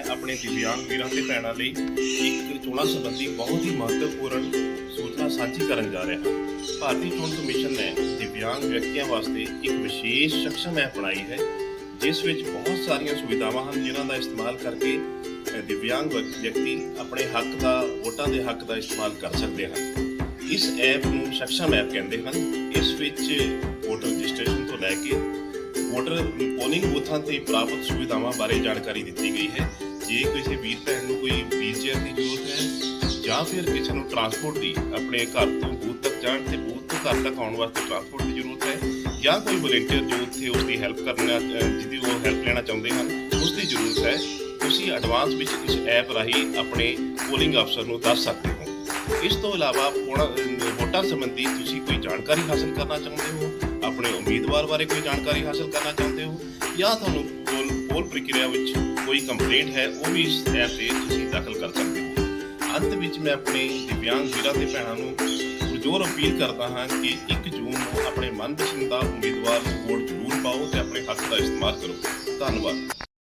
ਮੈਂ ਆਪਣੇ ਦਿਵਿਆਂਗ ਵੀਰਾਂ ਤੇ ਭੈਣਾਂ ਲਈ ਇੱਕ ਚੋਣਾਂ ਸੰਬੰਧੀ ਬਹੁਤ ਹੀ ਮਹੱਤਵਪੂਰਨ ਸੂਚਨਾ ਸਾਂਝੀ ਕਰਨ ਜਾ ਰਿਹਾ ਹਾਂ। ਭਾਰਤੀ ਚੋਣ ਕਮਿਸ਼ਨ ਨੇ ਦਿਵਿਆਂਗ ਵਿਅਕਤੀਆਂ ਵਾਸਤੇ ਇੱਕ ਵਿਸ਼ੇਸ਼ ਸક્ષਮ ਐਪ ਬਣਾਈ ਹੈ, ਜਿਸ ਵਿੱਚ ਬਹੁਤ ਸਾਰੀਆਂ ਸੁਵਿਧਾਵਾਂ ਹਨ ਜਿਨ੍ਹਾਂ ਦਾ ਇਸਤੇਮਾਲ ਕਰਕੇ ਦਿਵਿਆਂਗ ਵਿਅਕਤੀ ਆਪਣੇ ਹੱਕ ਦਾ, ਵੋਟਾਂ ਦੇ ਹੱਕ ਦਾ ਇਸਤੇਮਾਲ ਕਰ ਸਕਦੇ ਹਨ। ਇਸ ਐਪ ਨੂੰ ਸਖਸ਼ਮ ਐਪ ਕਹਿੰਦੇ ਹਨ। ਇਸ ਵਿੱਚ ਵੋਟਰ ਰਜਿਸਟ੍ਰੇਸ਼ਨ ਤੋਂ ਲੈ ਕੇ ਵੋਟਰ ਪੋਲਿੰਗ ਬੂਥਾਂ ਤੇ ਪ੍ਰਾਪਤ ਸੁਵਿਧਾਵਾਂ ਬਾਰੇ ਜਾਣਕਾਰੀ ਦਿੱਤੀ ਗਈ ਹੈ। ਜੇ ਕਿਸੇ ਵੀਰ ਭੈਣ ਨੂੰ ਕੋਈ ਵੀਲਚੇਅਰ ਦੀ ਜ਼ਰੂਰਤ ਹੈ, ਜਾਂ ਫਿਰ ਕਿਸੇ ਨੂੰ ਟਰਾਂਸਪੋਰਟ ਦੀ, ਆਪਣੇ ਘਰ ਤੋਂ ਬੂਥ ਤੱਕ ਜਾਣ ਤੇ ਬੂਥ ਤੋਂ ਘਰ ਤੱਕ ਆਉਣ ਵਾਸਤੇ ਟਰਾਂਸਪੋਰਟ ਦੀ ਜ਼ਰੂਰਤ ਹੈ, ਜਾਂ ਕੋਈ ਵਲੰਟੀਅਰ ਜੋ ਉੱਥੇ ਉਸ ਦੀ ਹੈਲਪ ਕਰਨਾ ਜਿਹਦੀ ਉਹ ਹੈਲਪ ਲੈਣਾ ਚਾਹੁੰਦੇ ਹਨ ਉਸ ਦੀ ਜ਼ਰੂਰਤ ਹੈ, ਤੁਸੀਂ ਐਡਵਾਂਸ ਵਿੱਚ ਇਸ ਐਪ ਰਾਹੀਂ ਆਪਣੇ ਪੋਲਿੰਗ ਅਫਸਰ ਨੂੰ ਦੱਸ ਸਕਦੇ ਹੋ। ਇਸ ਤੋਂ ਇਲਾਵਾ ਵੋਟਾਂ ਸੰਬੰਧੀ ਤੁਸੀਂ ਕੋਈ ਜਾਣਕਾਰੀ ਹਾਸਲ ਕਰਨਾ ਚਾਹੁੰਦੇ ਹੋ, ਆਪਣੇ ਉਮੀਦਵਾਰ ਬਾਰੇ ਕੋਈ ਜਾਣਕਾਰੀ ਹਾਸਲ ਕਰਨਾ ਚਾਹੁੰਦੇ ਹੋ, ਜਾਂ ਤੁਹਾਨੂੰ ਪ੍ਰਕਿਰਿਆ ਵਿੱਚ ਕੋਈ ਕੰਪਲੇਂਟ ਹੈ, ਉਹ ਵੀ ਇਸ ਐਪ ਤੇ ਤੁਸੀਂ ਦਾਖਲ ਕਰ ਸਕਦੇ ਹੋ। ਅੰਤ ਵਿੱਚ ਮੈਂ ਆਪਣੇ ਦਿਵਿਆਂਗ ਵੀਰਾਂ ਤੇ ਭੈਣਾਂ ਨੂੰ ਪੁਰਜੋਰ ਅਪੀਲ ਕਰਦਾ ਹਾਂ ਕਿ 1 ਜੂਨ ਨੂੰ ਆਪਣੇ ਮਨਪਸੰਦ ਦਾ ਉਮੀਦਵਾਰ ਵੋਟ ਜ਼ਰੂਰ ਪਾਓ ਤੇ ਆਪਣੇ ਹੱਕ ਦਾ ਇਸਤੇਮਾਲ ਕਰੋ। ਧੰਨਵਾਦ।